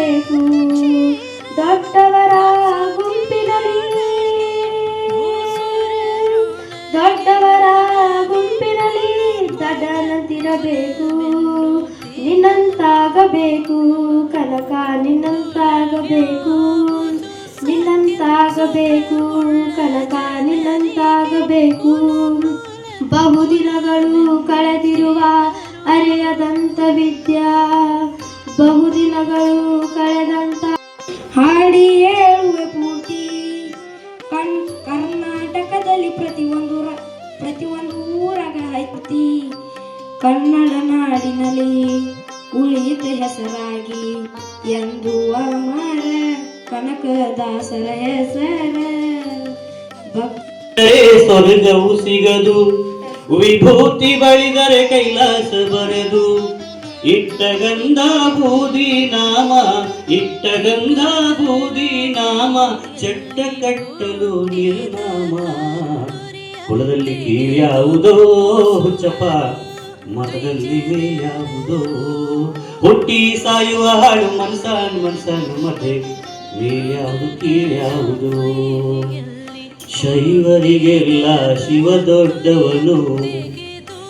ಬೇಕು ದೊಡ್ಡವರ ಗುಂಪಿನಲ್ಲಿ ದೊಡ್ಡವರ ಗುಂಪಿನಲ್ಲಿ ದಡನದಿರಬೇಕು ನಿನ್ನಂತಾಗಬೇಕು. ಕನಕ ನಿನ್ನಂತಾಗಬೇಕು. ನಿನ್ನಂತಾಗಬೇಕು. ಕನಕ ನಿನ್ನಂತಾಗಬೇಕು. ಬಹುದಿನಗಳು ಕಳೆದಿರುವ ಅರೆಯದಂತ ವಿದ್ಯಾ. ಬಹುದಿನಗಳು ಕಳೆದಂತ ಹಾಡಿ ಹೇಳುವೆ ಪೂರ್ತಿ. ಕಣ್ ಕರ್ನಾಟಕದಲ್ಲಿ ಪ್ರತಿಯೊಂದು ಪ್ರತಿಯೊಂದು ಊರಾಗ ಐತಿ ಕನ್ನಡ ನಾಡಿನಲ್ಲಿ ಉಳಿದ ಹೆಸರಾಗಿ ಎಂದು ಅಮರ ಕನಕದಾಸರ ಹೆಸರ. ಸ್ವರ್ಗವು ಸಿಗದು, ವಿಭೂತಿ ಬಳಿದರೆ ಕೈಲಾಸ ಬರೆದು. ಇಟ್ಟ ಗಂಧ ಬೂದಿ ನಾಮ ಇಟ್ಟ ಗಂಧ ಬೂದಿ ನಾಮ, ಚಟ್ಟ ಕಟ್ಟಲು ನಿರ್ನಾಮ. ಕುಲದಲ್ಲಿ ಕೀಳ್ಯಾವುದೋ ಹುಚ್ಚಪ್ಪ ಮತದಲ್ಲಿ ಮೇಲ್ಯಾವುದೋ ಹುಟ್ಟಿ ಸಾಯುವ ಹಾಳು ಮನಸಾನ್ ಮನ್ಸನ್ ಮತೆ ಮೇಲ್ಯಾವುದು ಕೀಳ್ಯಾವುದು ಶೈವರಿಗೆಲ್ಲ ಶಿವ ದೊಡ್ಡವನು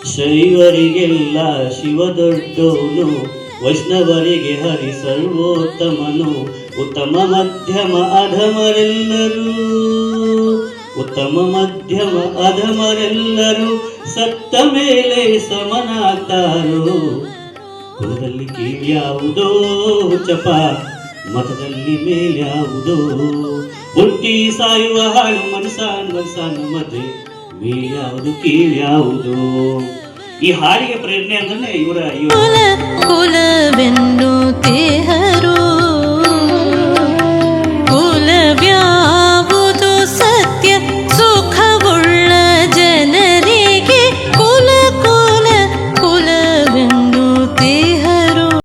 ಶೈವರಿಗೆಲ್ಲ ಶಿವ ದೊಡ್ಡವನು ವೈಷ್ಣವರಿಗೆ ಹರಿ ಸರ್ವೋತ್ತಮನು ಉತ್ತಮ ಮಧ್ಯಮ ಅಧಮರೆಲ್ಲರೂ. ಉತ್ತಮ ಮಧ್ಯಮ ಅಧಮರೆಲ್ಲರೂ ಸತ್ತ ಮೇಲೆ ಸಮನಾಗ್ತಾರೋ? ಕುಲದಲ್ಲಿ ಕೀಳ್ಯಾವುದೋ ಚಪ, ಮತದಲ್ಲಿ ಮೇಲ್ಯಾವುದೋ ಹುಟ್ಟಿ ಸಾಯುವ ಹಾಳು ಮನಸಾನ್ ಮನಸಾನ್ ಮತೆ ಮೇಲ್ಯಾವುದು ಕೀಳ್ಯಾವುದು ಈ ಹಾಡಿಗೆ ಪ್ರೇರಣೆ ಅಂದ್ರೆ ಇವರ ಇವರ ಕುಲ ಕುಲವೆನ್ನು ದೇಹ